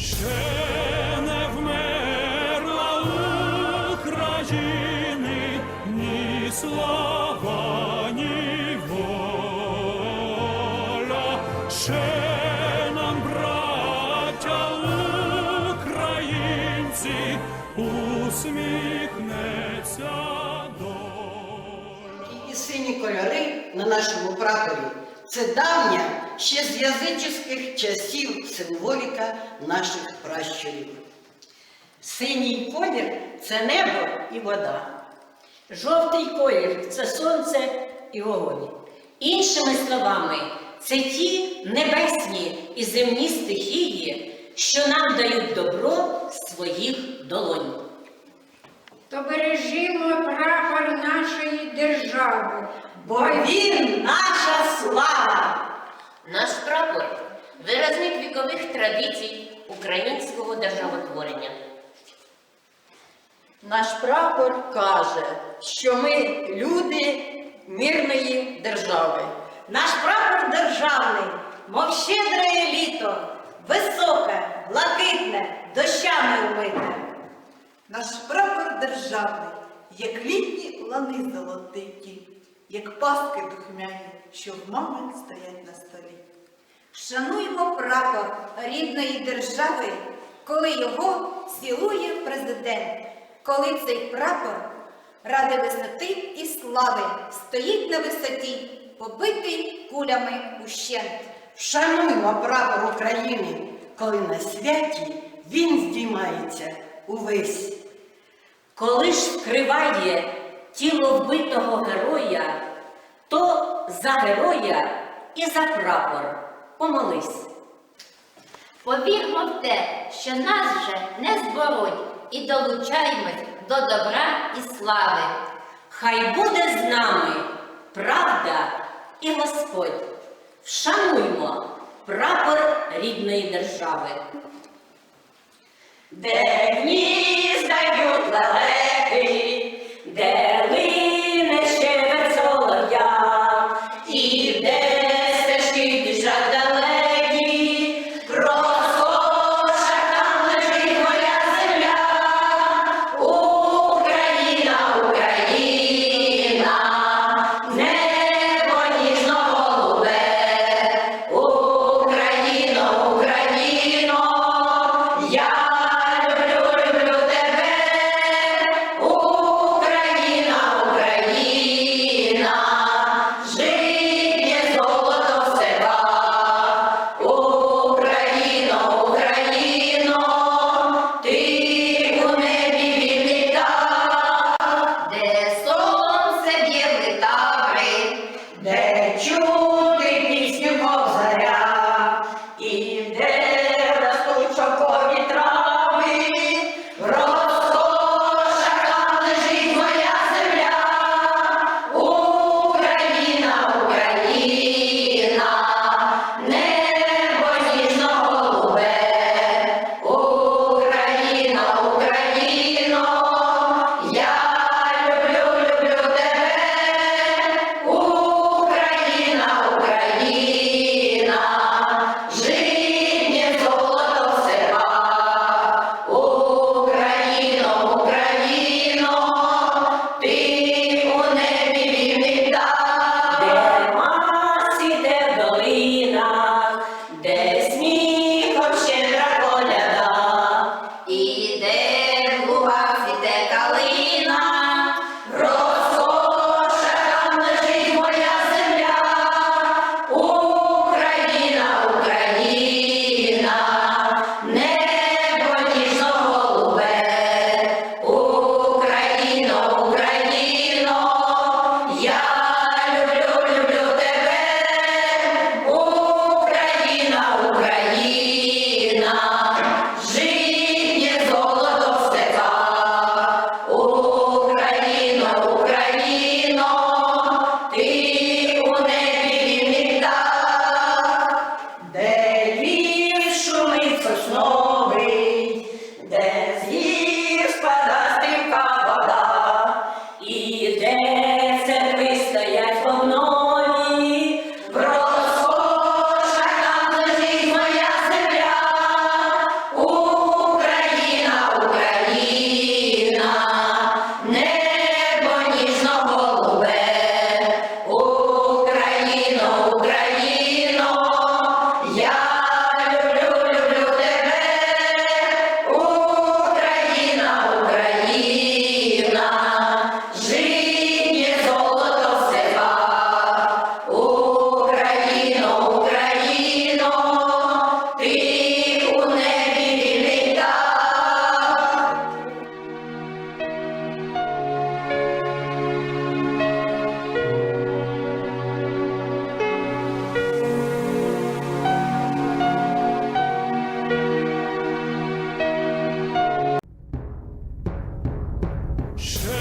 Ще не вмерла ні слава. Ще нам, браття українці, усміхнеться доля. І сині кольори на нашому прапорі це давня ще з язичних часів символіка наших пращурів. Синій колір це небо і вода. Жовтий колір це сонце і вогонь. Іншими словами, це ті небесні і земні стихії, що нам дають добро своїх долонь. То бережімо прапор нашої держави. Бо він слава! Наш прапор виразник вікових традицій українського державотворення. Наш прапор каже, що ми люди мирної держави. Наш прапор державний, мов щедре літо, високе, блакитне, дощами вмите. Наш прапор державний, як літні лани золотиті, як паски духмяні, що в мами стоять на столі. Шануймо прапор рідної держави, коли його цілує президент, коли цей прапор ради висоти і слави стоїть на висоті, побитий кулями ущент. Шануймо прапор України, коли на святі він здіймається увесь. Коли ж вкриває тіло вбитого героя, то за героя і за прапор помолись. Повірмо в те, що нас вже не збороть, і долучаємось до добра і слави. Хай буде з нами правда і Господь. Вшануймо прапор рідної держави. Де гніздають лелеки, Sure.